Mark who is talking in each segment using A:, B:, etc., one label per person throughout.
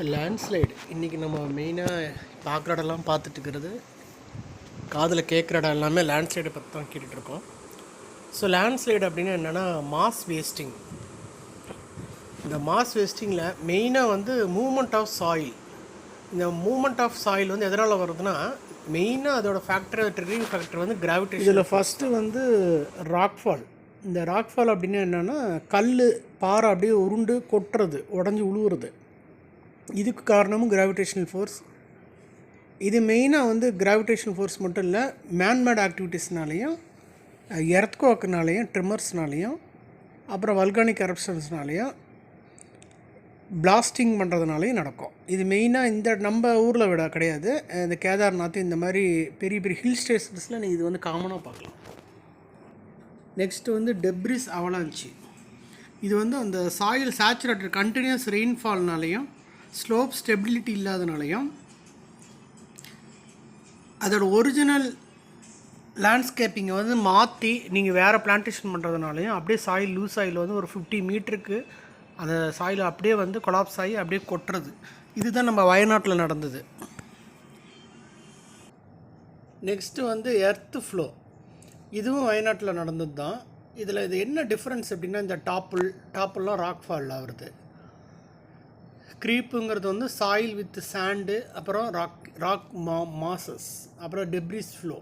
A: Landslide இன்றைக்கி நம்ம மெயினாக பார்க்குற இடம்லாம் பார்த்துட்டு இருக்கிறது காதில் கேட்குற இடம் எல்லாமே லேண்ட்ஸ்லைடை பற்றி தான் கேட்டுட்ருக்கோம் ஸோ லேண்ட்ஸ்லைடு அப்படின்னா என்னென்னா மாஸ் வேஸ்டிங் இந்த மாஸ் வேஸ்டிங்கில் மெயினாக வந்து மூமெண்ட் ஆஃப் சாயில் இந்த மூமெண்ட் ஆஃப் சாயில் வந்து எதனால் வருதுன்னா மெயினாக அதோட ஃபேக்டர் ட்ரிகரிங் ஃபேக்டர் வந்து கிராவிடேஷன் இதில் ஃபஸ்ட்டு வந்து ராக்ஃபால் இந்த ராக்ஃபால் அப்படின்னா என்னென்னா கல் பாறை அப்படியே உருண்டு கொட்டுறது உடஞ்சி உழுவுறது. இதுக்கு காரணமும் கிராவிடேஷனல் ஃபோர்ஸ் இது மெயினாக வந்து கிராவிடேஷனல் ஃபோர்ஸ் மட்டும் இல்லை மேன்மேட் ஆக்டிவிட்டீஸ்னாலையும் எர்த்குவாக்குனாலையும் ட்ரிம்மர்ஸ்னாலையும் அப்புறம் வல்கானிக் கரப்ஷன்ஸ்னாலையும் பிளாஸ்டிங் பண்ணுறதுனாலையும் நடக்கும். இது மெயினாக இந்த நம்ம ஊரில் விட கிடையாது. இந்த கேதார்நாத் இந்த மாதிரி பெரிய பெரிய ஹில் ஸ்டேஷன்ஸில் நீங்கள் இது வந்து காமனாக பார்க்கலாம். நெக்ஸ்ட்டு வந்து டெப்ரிஸ் அவலாஞ்சி இது வந்து அந்த சாயில் சேச்சுரேட்டட் கண்டினியூஸ் ரெயின்ஃபால்னாலையும் ஸ்லோப் ஸ்டெபிலிட்டி இல்லாதனாலையும் அதோட ஒரிஜினல் லேண்ட்ஸ்கேப்பிங்கை வந்து மாற்றி நீங்கள் வேறு பிளான்டேஷன் பண்ணுறதுனாலையும் அப்படியே சாயில் லூஸ் ஆயில் வந்து ஒரு ஃபிஃப்டி மீட்டருக்கு அந்த சாயில் அப்படியே வந்து கொலாப்ஸ் ஆகி அப்படியே கொட்டுறது. இதுதான் நம்ம வயநாட்டில் நடந்தது. நெக்ஸ்ட்டு வந்து எர்த்து ஃப்ளோ இதுவும் வயநாட்டில் நடந்தது தான் இதில் இது என்ன டிஃப்ரென்ஸ் அப்படின்னா இந்த டாப்புல் டாப்புல்லாம் ராக் ஃபால் ஆகுறது. க்ரீப்புங்கிறது வந்து சாயில் வித் சாண்டு அப்புறம் ராக் ராக் மா மாசஸ் அப்புறம் டெப்ரிஸ் ஃப்ளோ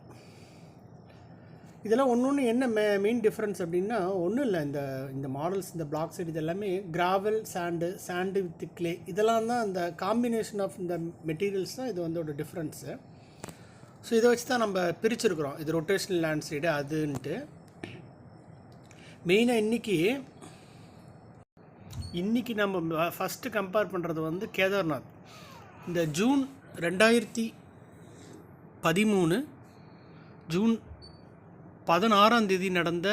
A: இதெல்லாம் ஒன்று ஒன்று என்ன மெ மெயின் டிஃப்ரென்ஸ் அப்படின்னா ஒன்றும் இல்லை. இந்த இந்த மாடல்ஸ் இந்த பிளாக் சைடு இது எல்லாமே gravel sand sand with clay இதெல்லாம் தான் அந்த காம்பினேஷன் ஆஃப் இந்த மெட்டீரியல்ஸ் தான் இது வந்து ஒரு டிஃப்ரென்ஸு ஸோ இதை வச்சு தான் நம்ம பிரிச்சிருக்கிறோம். இது ரொட்டேஷனல் லேண்ட் சைடு அதுன்ட்டு மெயினாக இன்றைக்கி இன்றைக்கி நம்ம ஃபஸ்ட்டு கம்பேர் பண்ணுறது வந்து கேதார்நாத். இந்த ஜூன் ரெண்டாயிரத்தி பதிமூணு ஜூன் பதினாறாம் தேதி நடந்த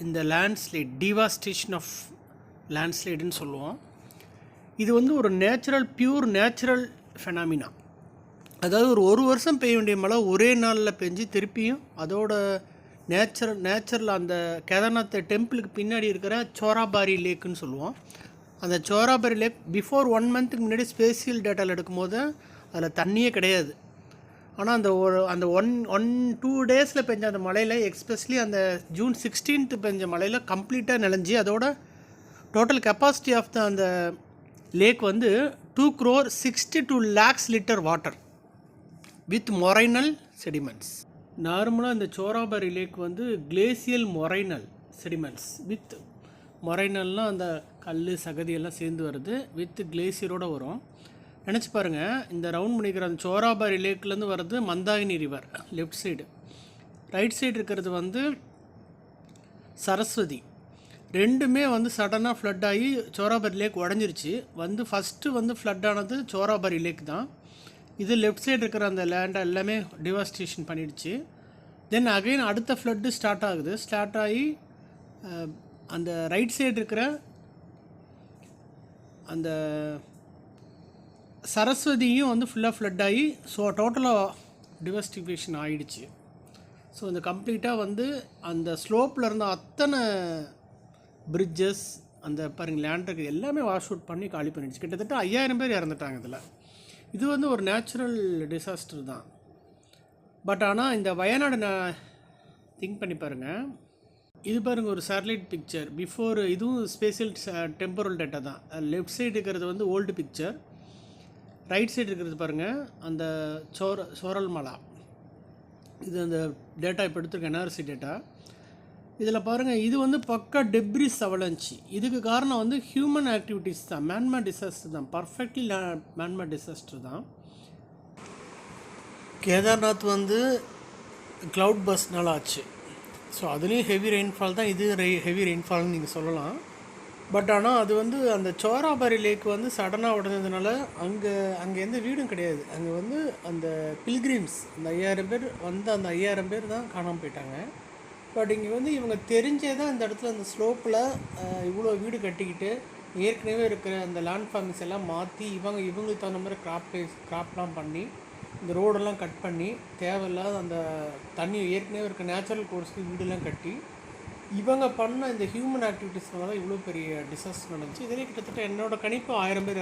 A: இந்த லேண்ட்ஸ்லைட் டிவாஸ்டேஷன் ஆஃப் லேண்ட்ஸ்லைடுன்னு சொல்லுவோம். இது வந்து ஒரு நேச்சுரல் பியூர் நேச்சுரல் ஃபெனாமினா அதாவது ஒரு ஒரு வருஷம் பெய்ய வேண்டிய மழை ஒரே நாளில் பெஞ்சு திருப்பியும் அதோட நேச்சுரல் நேச்சுரல் அந்த கேதார்நாத் டெம்பிளுக்கு பின்னாடி இருக்கிற சோராபாரி லேக்குன்னு சொல்லுவோம். அந்த சோராபரி லேக் பிஃபோர் ஒன் மந்த்துக்கு முன்னாடி ஸ்பேசியல் டேட்டாவில் எடுக்கும்போது அதில் தண்ணியே கிடையாது. ஆனால் அந்த ஒரு அந்த ஒன் ஒன் டூ டேஸில் பெஞ்ச அந்த மலையில் எக்ஸ்பெஷலி அந்த ஜூன் சிக்ஸ்டீன்த்து பெஞ்ச மழையில் கம்ப்ளீட்டாக நிலஞ்சி அதோட டோட்டல் கெப்பாசிட்டி ஆஃப் த அந்த லேக் வந்து two crore sixty two lakhs litre water with morainal sediments நார்மலாக இந்த சோராபரி லேக் வந்து கிளேசியல் மொரைனல் செடிமெண்ட்ஸ் வித் மொரைனல்னால் அந்த கல் சகதியெல்லாம் சேர்ந்து வருது. வித் கிளேசியரோடு வரும். நினச்சி பாருங்கள் இந்த ரவுண்ட் பண்ணிக்கிற அந்த சோராபாரி லேக்லேருந்து வர்றது Mandakini river left side. Right side இருக்கிறது வந்து சரஸ்வதி. ரெண்டுமே வந்து சடனாக ஃப்ளட் ஆகி சோராபரி லேக் உடஞ்சிருச்சு. வந்து ஃபஸ்ட்டு வந்து ஃப்ளட் ஆனது சோராபரி லேக் தான். இது லெஃப்ட் சைடு இருக்கிற அந்த லேண்டை எல்லாமே டிவாஸ்டேஷன் பண்ணிடுச்சு. தென் அகைன் அடுத்த ஃப்ளட்டு ஸ்டார்ட் ஆகுது. ஸ்டார்ட் ஆகி அந்த ரைட் சைடு இருக்கிற அந்த சரஸ்வதியும் வந்து ஃபுல்லாக ஃப்ளட் ஆகி ஸோ டோட்டலாக டிவஸ்டிஃபிகேஷன் ஆகிடுச்சு ஸோ இந்த கம்ப்ளீட்டாக வந்து அந்த ஸ்லோப்பில் இருந்த அத்தனை பிரிட்ஜஸ் அந்த பாருங்க லேண்ட் இருக்குது எல்லாமே வாஷ் அவுட் பண்ணி காலி பண்ணிடுச்சு. கிட்டத்தட்ட ஐயாயிரம் பேர் இறந்துட்டாங்க இதில். இது வந்து ஒரு நேச்சுரல் டிசாஸ்டர் தான். பட் ஆனால் இந்த வயநாடு நான் திங்க் பண்ணி பாருங்கள் இது பாருங்கள் ஒரு சேட்டலைட் பிக்சர் பிஃபோர் இதுவும் ஸ்பேஷியல் டெம்பரல் டேட்டா தான். லெஃப்ட் சைடு இருக்கிறது வந்து ஓல்டு பிக்சர் ரைட் சைடு இருக்கிறது பாருங்கள் அந்த சோர சோரல் மலா. இது அந்த டேட்டா இப்போ எடுத்துருக்க என்ஆர்சி டேட்டா இதில் பாருங்கள் இது வந்து பக்கா டெப்ரிஸ் அவலஞ்சி இதுக்கு காரணம் வந்து ஹியூமன் ஆக்டிவிட்டீஸ் தான். மேன்மா டிசாஸ்டர் தான். பர்ஃபெக்ட்லி மேன்மா டிசாஸ்டர் தான். கேதார்நாத் வந்து க்ளவுட் பஸ்னால் ஆச்சு. ஸோ அதுலேயும் ஹெவி ரெயின்ஃபால் தான். இது ஹெவி ரெயின்ஃபால்னு நீங்கள் சொல்லலாம். பட் ஆனால் அது வந்து அந்த சோராபாரி லேக் வந்து சடனாக உடனதுனால அங்கே அங்கே எந்த வீடும் கிடையாது. அங்கே வந்து அந்த பில்கிரிம்ஸ் அந்த ஐயாயிரம் பேர் வந்து அந்த ஐயாயிரம் பேர் தான் காணாமல் போயிட்டாங்க. பட் இங்கே வந்து இவங்க தெரிஞ்சே தான் இந்த இடத்துல அந்த ஸ்லோப்பில் இவ்வளோ வீடு கட்டிக்கிட்டு ஏற்கனவே இருக்கிற அந்த லேண்ட் ஃபார்மிங்ஸ் எல்லாம் மாற்றி இவங்க இவங்களுக்கு தகுந்த மாதிரி கிராப் கிராப்லாம் பண்ணி இந்த ரோடெல்லாம் கட் பண்ணி தேவையில்லாத அந்த தண்ணி ஏற்கனவே இருக்க நேச்சுரல் கோர்ஸ்க்கு வீடெல்லாம் கட்டி இவங்க பண்ண இந்த ஹியூமன் ஆக்டிவிட்டீஸ்னால தான் இவ்வளோ பெரிய டிசாஸ்டர் நடந்துச்சு. இதிலே கிட்டத்தட்ட என்னோட கணிப்பு ஆயிரம் பேர்